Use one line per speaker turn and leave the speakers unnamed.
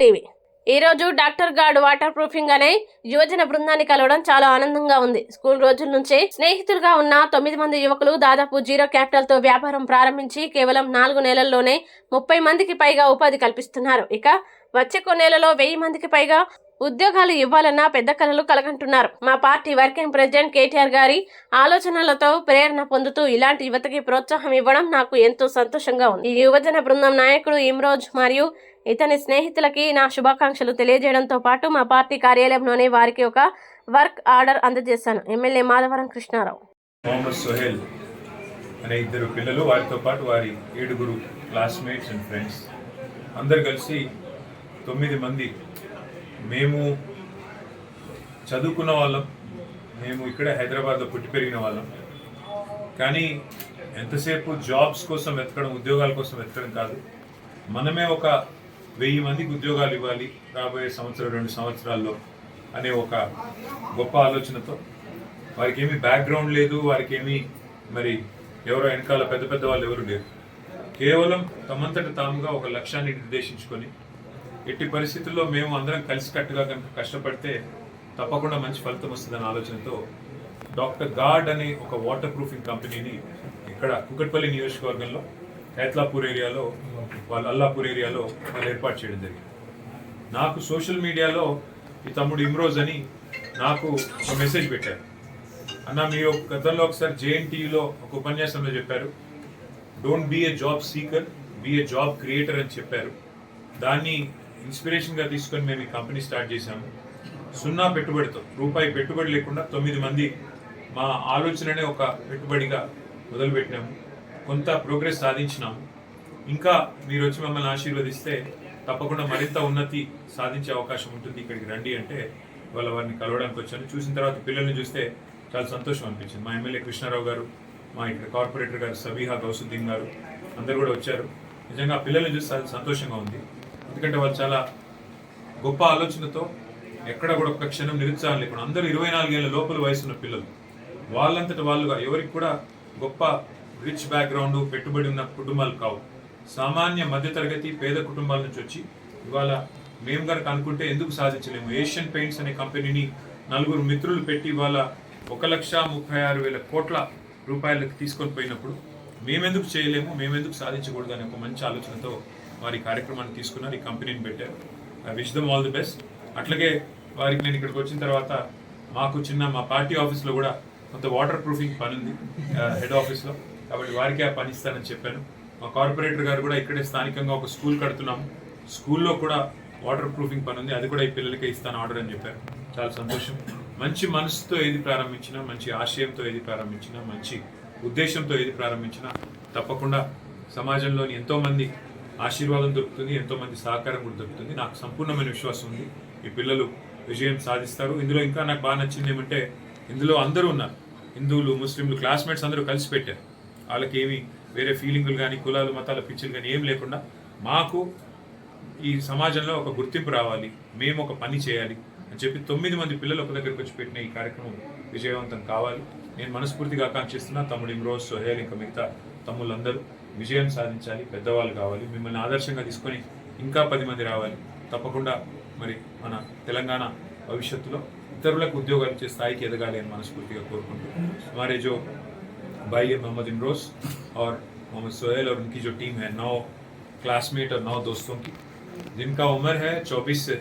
TV. ఈరోజు doctor gourd water proofing అనే యువజన బృందాన్ని కలవడం చాలా ఆనందంగా ఉంది. స్కూల్ రోజుల నుంచే స్నేహితులుగా ఉన్న తొమ్మిది మంది యువకులు దాదాపు జీరో క్యాపిటల్తో వ్యాపారం ప్రారంభించి కేవలం నాలుగు నెలల్లోనే ముప్పై మందికి పైగా ఉపాధి కల్పిస్తున్నారు. ఇక వచ్చే కొన్నేళ్ళలో వెయ్యి మందికి పైగా ఉద్యోగాలు ఇవ్వాలన్న పెద్ద కలలు కలగంటున్నారు. మా పార్టీ వర్కింగ్ ప్రెసిడెంట్ కేటీఆర్ గారి ఆలోచనలతో ప్రేరణ పొందుతూ ఇలాంటి యువతకి ప్రోత్సాహం ఇవ్వడం నాకు ఎంతో సంతోషంగా ఉంది. ఈ యువజన బృందం నాయకుడు ఇమ్రోజ్ మరియు ఇతని స్నేహితులకి నా శుభాకాంక్షలు తెలియజేయడంతో పాటు మా పార్టీ కార్యాలయంలోనే వారికి ఒక వర్క్ ఆర్డర్ అందజేశాను. ఎమ్మెల్యే మాధవరం కృష్ణారావు.
మొహమ్మద్ సోహెల్ అనే ఇద్దరు పిల్లలు వారితో పాటు వారి ఏడుగురు క్లాస్మేట్స్ అండ్ ఫ్రెండ్స్ అందరు కలిసి తొమ్మిది మంది మేము చదువుకున్న వాళ్ళం. మేము ఇక్కడ హైదరాబాద్లో పుట్టి పెరిగిన వాళ్ళం. కానీ ఎంతసేపు జాబ్స్ కోసం వెతకడం ఉద్యోగాల కోసం వెతకడం కాదు. మనమే ఒక వెయ్యి మందికి ఉద్యోగాలు ఇవ్వాలి రాబోయే సంవత్సరం రెండు సంవత్సరాల్లో అనే ఒక గొప్ప ఆలోచనతో. వారికి ఏమీ బ్యాక్గ్రౌండ్ లేదు వారికి ఏమీ మరి ఎవరో వెనకాల పెద్ద పెద్ద వాళ్ళు ఎవరు లేరు. కేవలం తమంతట తాముగా ఒక లక్ష్యాన్ని నిర్దేశించుకొని ఎట్టి పరిస్థితుల్లో మేము అందరం కలిసికట్టుగా కనుక కష్టపడితే తప్పకుండా మంచి ఫలితం వస్తుందనే ఆలోచనతో డాక్టర్ గార్డ్ అనే ఒక వాటర్ ప్రూఫింగ్ కంపెనీని ఇక్కడ కుకట్పల్లి నియోజకవర్గంలో హైత్లాపూర్ ఏరియాలో వాళ్ళ అల్లాపూర్ ఏరియాలో వాళ్ళు ఏర్పాటు చేయడం జరిగింది. నాకు సోషల్ మీడియాలో ఈ తమ్ముడు ఇమ్రోజ్ అని నాకు ఒక మెసేజ్ పెట్టారు. అన్న మీరు గతంలో ఒకసారి జేఎన్టీలో ఒక ఉపన్యాసంలో చెప్పారు don't be a job seeker be a job creator అని చెప్పారు. దాన్ని ఇన్స్పిరేషన్గా తీసుకొని మేము ఈ కంపెనీ స్టార్ట్ చేశాము. సున్నా పెట్టుబడితో రూపాయి పెట్టుబడి లేకుండా తొమ్మిది మంది మా ఆలోచననే ఒక పెట్టుబడిగా మొదలుపెట్టినాము. కొంత ప్రోగ్రెస్ సాధించినాము. ఇంకా మీరు వచ్చి మమ్మల్ని ఆశీర్వదిస్తే తప్పకుండా మరింత ఉన్నతి సాధించే అవకాశం ఉంటుంది ఇక్కడికి రండి అంటే వాళ్ళ వారిని కలవడానికి వచ్చాను. చూసిన తర్వాత పిల్లల్ని చూస్తే చాలా సంతోషం అనిపించింది. మా ఎమ్మెల్యే కృష్ణారావు గారు మా ఇక్కడ కార్పొరేటర్ గారు సబీహా గౌసుద్దీన్ గారు అందరు కూడా వచ్చారు. నిజంగా పిల్లల్ని చూస్తే చాలా సంతోషంగా ఉంది. ఎందుకంటే వాళ్ళు చాలా గొప్ప ఆలోచనతో ఎక్కడ కూడా ఒక్క క్షణం నిరుత్సాహం లేకుండా అందరూ ఇరవై నాలుగేళ్ళ లోపల వయసున్న పిల్లలు వాళ్ళంతట వాళ్ళుగా ఎవరికి కూడా గొప్ప రిచ్ బ్యాక్గ్రౌండ్ పెట్టుబడి ఉన్న కుటుంబాలు కావు. సామాన్య మధ్యతరగతి పేద కుటుంబాల నుంచి వచ్చి ఇవాళ మేము కనుక అనుకుంటే ఎందుకు సాధించలేము? ఏషియన్ పెయింట్స్ అనే కంపెనీని నలుగురు మిత్రులు పెట్టి ఇవాళ ఒక లక్ష ముప్పై ఆరు వేల కోట్ల రూపాయలకు తీసుకొని పోయినప్పుడు మేమెందుకు చేయలేము? మేమెందుకు సాధించకూడదు అనే ఒక మంచి ఆలోచనతో వారి కార్యక్రమాన్ని తీసుకున్నారు ఈ కంపెనీని పెట్టారు. I wish them all the best అట్లాగే వారికి నేను ఇక్కడికి వచ్చిన తర్వాత మాకు చిన్న మా పార్టీ ఆఫీస్లో కూడా కొంత వాటర్ ప్రూఫింగ్ పని ఉంది హెడ్ ఆఫీస్లో కాబట్టి వారికి ఆ పని ఇస్తానని చెప్పాను. మా కార్పొరేటర్ గారు కూడా ఇక్కడే స్థానికంగా ఒక స్కూల్ కడుతున్నాము. స్కూల్లో కూడా వాటర్ ప్రూఫింగ్ పని ఉంది అది కూడా ఈ పిల్లలకే ఇస్తాను ఆర్డర్ అని చెప్పారు. చాలా సంతోషం. మంచి మనసుతో ఏది ప్రారంభించినా మంచి ఆశయంతో ఏది ప్రారంభించినా మంచి ఉద్దేశంతో ఏది ప్రారంభించినా తప్పకుండా సమాజంలోని ఎంతోమంది ఆశీర్వాదం దొరుకుతుంది ఎంతోమంది సహకారం కూడా దొరుకుతుంది. నాకు సంపూర్ణమైన విశ్వాసం ఉంది. ఈ పిల్లలు విజయం సాధిస్తారు. ఇందులో ఇంకా నాకు బాగా నచ్చింది ఏమంటే ఇందులో అందరూ ఉన్నారు. హిందువులు ముస్లింలు క్లాస్మేట్స్ అందరూ కలిసి పెట్టారు. వాళ్ళకి ఏమి వేరే ఫీలింగులు కానీ కులాలు మతాల పిచ్చులు కానీ ఏం లేకుండా మాకు ఈ సమాజంలో ఒక గుర్తింపు రావాలి. మేము ఒక పని చేయాలి అని చెప్పి తొమ్మిది మంది పిల్లలు ఒక దగ్గరికి వచ్చి పెట్టిన ఈ కార్యక్రమం విజయవంతం కావాలి. నేను మనస్ఫూర్తిగా ఆకాంక్షిస్తున్నా తమ్ముడు ఇమ్రోజ్ సోహేల్ ఇంకా మిగతా తమ్ముళ్ళందరూ. విజయం సాధించాలి పెద్దవాళ్ళు కావాలి మిమ్మల్ని ఆదర్శంగా తీసుకొని ఇంకా పది మంది రావాలి తప్పకుండా మరి మన తెలంగాణ భవిష్యత్తులో ఇతరులకు ఉద్యోగాలు ఇచ్చే స్థాయికి ఎదగాలి అని మనస్ఫూర్తిగా కోరుకుంటూ हमारे जो भाई है मोहम्मद इमरोज और मोहम्मद सोहेल और उनकी जो टीम है नौ क्लासमेट और नौ दोस्तों की जिनका उम्र है 24 से